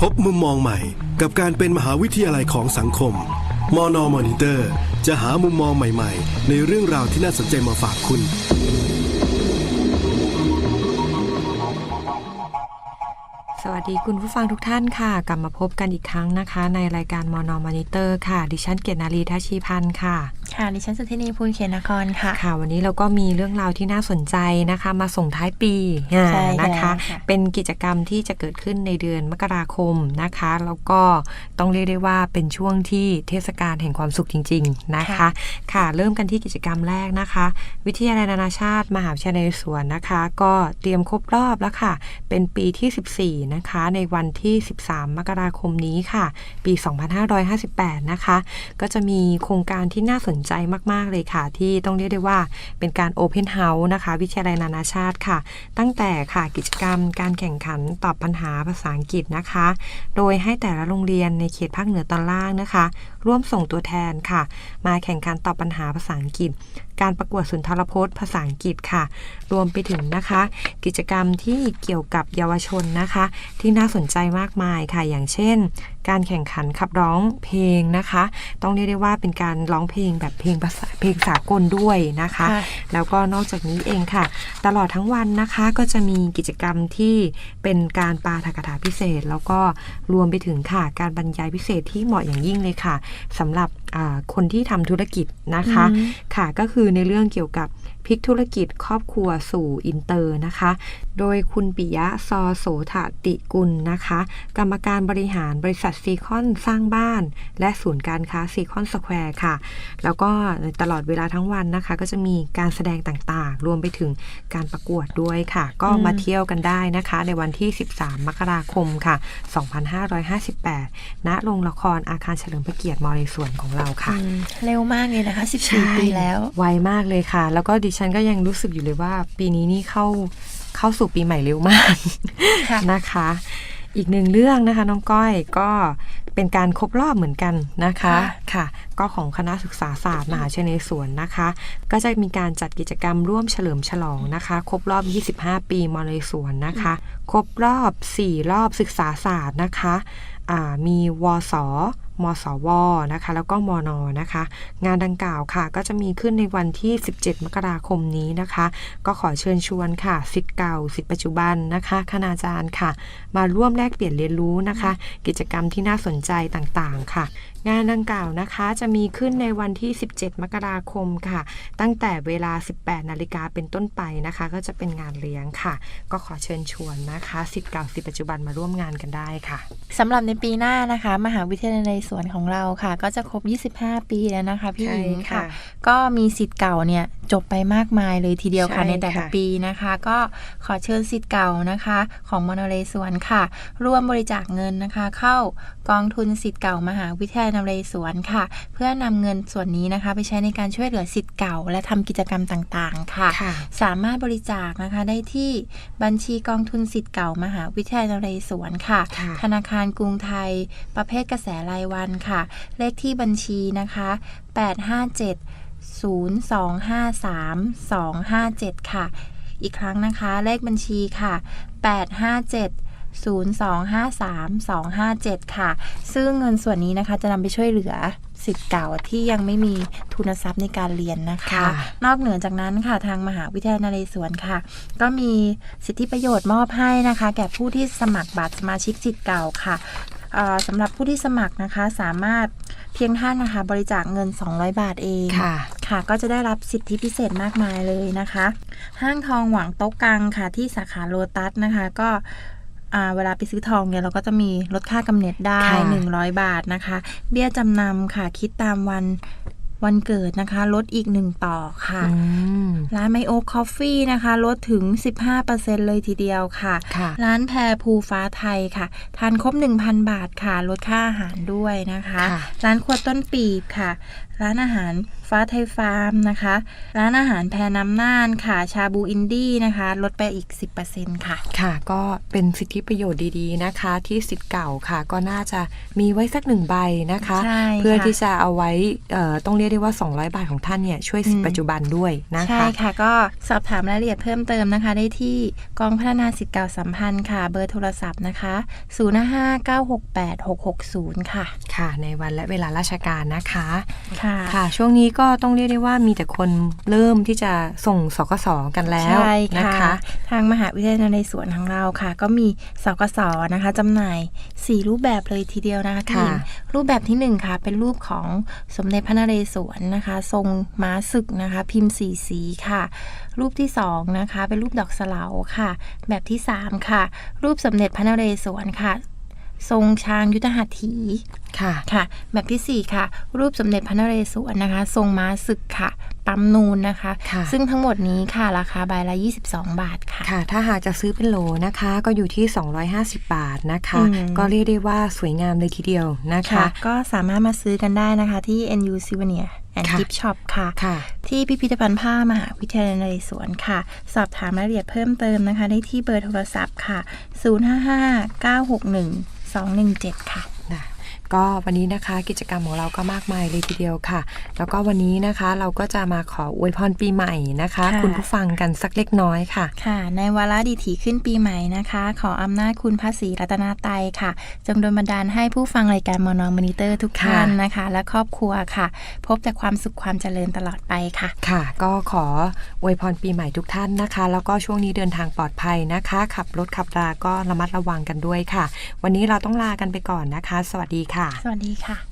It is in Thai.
พบมุมมองใหม่กับการเป็นมหาวิทยาลัยของสังคม มอนอมอนิเตอร์ จะหามุมมองใหม่ ๆ ในเรื่องราวที่น่าสนใจมาฝากคุณ สวัสดีคุณผู้ฟังทุกท่านค่ะ กลับมาพบกันอีกครั้งนะคะ ในรายการมอนอมอนิเตอร์ค่ะ ดิฉันเกียรตินารีทัชชีพันธ์ค่ะ ค่ะ ดิฉันสุธินีพูลเขนนครค่ะ ค่ะ วันนี้เราก็มีเรื่องราวที่น่าสนใจนะคะ มาส่งท้ายปีอ่าใช่นะคะแล้วค่ะเป็นกิจกรรมที่จะเกิดขึ้นในเดือนมกราคมนะคะ แล้วก็ต้องเรียกได้ว่าเป็นช่วงที่เทศกาลแห่งความสุขจริง ๆนะคะ ค่ะ เริ่มกันที่กิจกรรมแรกนะคะ วิทยาลัยนานาชาติ มหาวิทยาลัยนเรศวรนะคะ ก็เตรียมครบรอบแล้วค่ะ เป็นปีที่ 14 นะคะ ในวันที่ 13 มกราคมนี้ค่ะ ปี 2558 นะคะ ก็จะมีโครงการที่น่าสนใจมาก ๆ เลยค่ะ ที่ต้องเรียกได้ว่าเป็นการโอเพนเฮาส์นะคะ วิทยาลัยนานาชาติค่ะ ตั้งแต่ค่ะกิจกรรมการแข่งขันตอบปัญหาภาษาอังกฤษนะคะ โดยให้แต่ละโรงเรียนในเขตภาคเหนือตอนล่างนะคะ ร่วมส่งตัวแทนค่ะ มาแข่งขันตอบปัญหาภาษาอังกฤษการประกวดสุนทรพจน์ ภาษาอังกฤษค่ะ รวมไปถึงนะคะ กิจกรรมที่เกี่ยวกับเยาวชนนะคะ ที่น่าสนใจมากมายค่ะ อย่างเช่น การแข่งขันขับร้องเพลงนะคะ ต้องเรียกได้ว่าเป็นการร้องเพลงแบบเพลงภาษาเพลงสากลด้วยนะคะค่ะแล้วก็นอกจากนี้เองค่ะ ตลอดทั้งวันนะคะก็จะมีกิจกรรมที่เป็นการปาฐกถาพิเศษ แล้วก็รวมไปถึงค่ะการบรรยายพิเศษที่เหมาะอย่างยิ่งเลยค่ะสำหรับอ่าคนที่ทำธุรกิจนะคะอืมค่ะก็คือือในเรื่องเกี่ยวกับพลิกธุรกิจครอบครัวสู่อินเตอร์นะคะโดยคุณปิยะซอโสถติกุลนะคะ กรรมการบริหารบริษัทซีคอนสร้างบ้าน และศูนย์การค้าซีคอนสแควร์ค่ะ แล้วก็ในตลอดเวลาทั้งวันนะคะ ก็จะมีการแสดงต่างๆ รวมไปถึงการประกวดด้วยค่ะ ก็อืมมาเที่ยวกันได้นะคะ ในวันที่ 13 มกราคมค่ะ 2558 ณ โรงละครอาคารเฉลิมพระเกียรติมอเรสวนของเราค่ะอืมเร็วมากเลยนะคะ 14 ปีแล้ว ไวมากเลยค่ะ แล้วก็ดิฉันก็ยังรู้สึกอยู่เลยว่าปีนี้นี่เข้า เข้าสู่ปีใหม่เร็วมากค่ะนะคะ อีกหนึ่งเรื่องนะคะ น้องก้อยก็เป็นการครบรอบเหมือนกันนะคะค่ะค่ะก็ของคณะศึกษาศาสตร์มหาวิทยาลัยนเรศวรนะคะ ก็จะมีการจัดกิจกรรมร่วมเฉลิมฉลองนะคะ ครบรอบ 25 ปีมอเรศวรนะคะ ครบรอบ 4 รอบศึกษาศาสตร์นะคะอ่ามีวส มสวนะคะ แล้วก็มนนะคะ งานดังกล่าวค่ะ ก็จะมีขึ้นในวันที่ 17 มกราคมนี้นะคะ ก็ขอเชิญชวนค่ะสิทธิ์เก่าสิทธิ์ปัจจุบันนะคะคณาจารย์ค่ะ มาร่วมแลกเปลี่ยนเรียนรู้นะคะ กิจกรรมที่น่าสนใจต่างๆค่ะงานดังกล่าวนะคะจะมีขึ้นในวันที่ 17 มกราคมค่ะ ตั้งแต่เวลา 18 นาฬิกาเป็นต้นไปนะคะ ก็จะเป็นงานเลี้ยงค่ะ ก็ขอเชิญชวนนะคะสิทธิ์เก่าสิทธิ์ปัจจุบันมาร่วมงานกันได้ค่ะสำหรับในปีหน้านะคะ มหาวิทยาลัยในสวนของเราค่ะ ก็จะครบ 25 ปีแล้วนะคะพี่หญิงใช่ค่ะค่ะ ก็มีสิทธิ์เก่าเนี่ย จบไปมากมายเลยทีเดียวค่ะใช่ในแต่ละค่ะปีนะคะ ก็ขอเชิญสิทธิ์เก่านะคะ ของมโนเรศวรค่ะ ร่วมบริจาคเงินนะคะ เข้ากองทุนสิทธิ์เก่ามหาวิทยาลัยนเรศวรค่ะ เพื่อนำเงินส่วนนี้นะคะ ไปใช้ในการช่วยเหลือสิทธิ์เก่า และทำกิจกรรมต่างๆค่ะค่ะสามารถบริจาคนะคะได้ที่บัญชีกองทุนสิทธิ์เก่ามหาวิทยาลัยนเรศวรค่ะค่ะธนาคารกรุงไทย ประเภทกระแสรายวันค่ะ เลขที่บัญชีนะคะ 857 0253 257 ค่ะ อีกครั้งนะคะ เลขบัญชีค่ะ 857 0253 257 ค่ะ ซึ่งเงินส่วนนี้นะคะจะนำไปช่วยเหลือสิทธิ์เก่าที่ยังไม่มีทุนทรัพย์ในการเรียนนะคะค่ะนอกเหนือจากนั้นค่ะทางมหาวิทยาลัยนเรศวรค่ะ ก็มีสิทธิประโยชน์มอบให้นะคะ แก่ผู้ที่สมัครบัตรสมาชิกสิทธิ์เก่าค่ะเอ่อ สำหรับผู้ที่สมัครนะคะ สามารถเพียงท่านนะคะ บริจาคเงิน 200 บาทเองค่ะ ค่ะ ก็จะได้รับสิทธิพิเศษมากมายเลยนะคะ ห้างทองหวังโต๊ะกังค่ะ ที่สาขาโลตัสนะคะ ก็อ่าเวลาไปซื้อทองเนี่ยเราก็จะมีลดค่ากำเนิดได้ค่ะ100 บาทนะคะ เบี้ยจำนำค่ะคิดตามวัน วันเกิดนะคะ ลดอีกหนึ่งต่อค่ะอืมร้านไมโอคอฟฟี่นะคะ ลดถึง 15%เลยทีเดียวค่ะค่ะร้านแพรภูฟ้าไทยค่ะ ทานครบ 1,000 บาทค่ะ ลดค่าอาหารด้วยนะคะค่ะร้านครัวต้นปีบค่ะ ร้านอาหารโฟฟ้าไทยฟาร์มนะคะ ร้านอาหารแพรน้ำน่านค่ะ ชาบูอินดี้นะคะ ลดไปอีก 10%ค่ะ ค่ะ ก็เป็นสิทธิประโยชน์ดีๆนะคะ ที่สิทธิ์เก่าค่ะ ก็น่าจะมีไว้สักหนึ่งใบนะคะใช่เพื่อค่ะที่จะเอาไว้เอ่อต้องเรียกได้ว่า 200 บาทของท่านเนี่ยช่วยสิทอืธิมปัจจุบันด้วยนะใช่คะค่ะ ก็สอบถามรายละเอียดเพิ่มเติมนะคะ ได้ที่กองพัฒนาสิทธิ์เก่าสัมพันธ์ค่ะ เบอร์โทรศัพท์นะคะ059686660 ค่ะ ค่ะ ในวันและเวลาราชการนะคะค่ะค่ะ ช่วงนี้ก็ต้องเรียกได้ว่ามีแต่คนเริ่มที่จะส่งสกสกันแล้วใช่นะค่ะคะ ทางมหาวิทยาลัยนเรศวรของเราค่ะ ก็มีสกสนะคะจำหน่าย 4 รูปแบบเลยทีเดียวนะคะพี่หญิงค่ะรูปแบบที่1ค่ะเป็นรูปของสมเด็จพระนเรศวนนะคะ ทรงม้าศึกนะคะ พิมพ์สีสีค่ะ รูปที่2นะคะเป็นรูปดอกสลาค่ะ แบบที่ 3 ค่ะ รูปสมเด็จพระนเรศวรค่ะ ทรงช้างยุทธหัตถีค่ะค่ะแบบที่ 4 ค่ะ รูปสมเด็จพระนเรศวรนะคะ ทรงม้าศึกค่ะ ปั๊มนูนนะคะค่ะซึ่งทั้งหมดนี้ค่ะ ราคาใบละ 22 บาทค่ะค่ะ ถ้าหากจะซื้อเป็นโหลนะคะ ก็อยู่ที่ 250 บาทนะคะอืมก็เรียกได้ว่าสวยงามเลยทีเดียวนะคะค่ะก็สามารถมาซื้อกันได้นะคะที่ NU s o u v e n i r and ค่ะ Gift Shop ค่ะค่ะ ที่พิพิธภัณฑ์ผ้ามหาวิทยาลัยนเรศวรค่ะ สอบถามรายละเอียดเพิ่มเติมนะคะ ได้ที่เบอร์โทรศัพท์ค่ะ 055-961-217ค่ะนะ ก็วันนี้นะคะกิจกรรมของเราก็มากมายเลยทีเดียวค่ะ แล้วก็วันนี้นะคะเราก็จะมาขออวยพรปีใหม่นะคะค่ะคุณผู้ฟังกันสักเล็กน้อยค่ะ ค่ะ ในวาระดีถีขึ้นปีใหม่นะคะ ขออำนาจคุณพระศรีรัตนาไตยค่ะ จงโดนบันดาลให้ผู้ฟังรายการมอนอมอนิเตอร์ทุกท่านนะคะ และครอบครัวค่ะ พบแต่ความสุขความเจริญตลอดไปค่ะ ค่ะ ก็ขออวยพรปีใหม่ทุกท่านนะคะ แล้วก็ช่วงนี้เดินทางปลอดภัยนะคะ ขับรถขับราก็ระมัดระวังกันด้วยค่ะ วันนี้เราต้องลากันไปก่อนนะคะ สวัสดีค่ะ สวัสดีค่ะ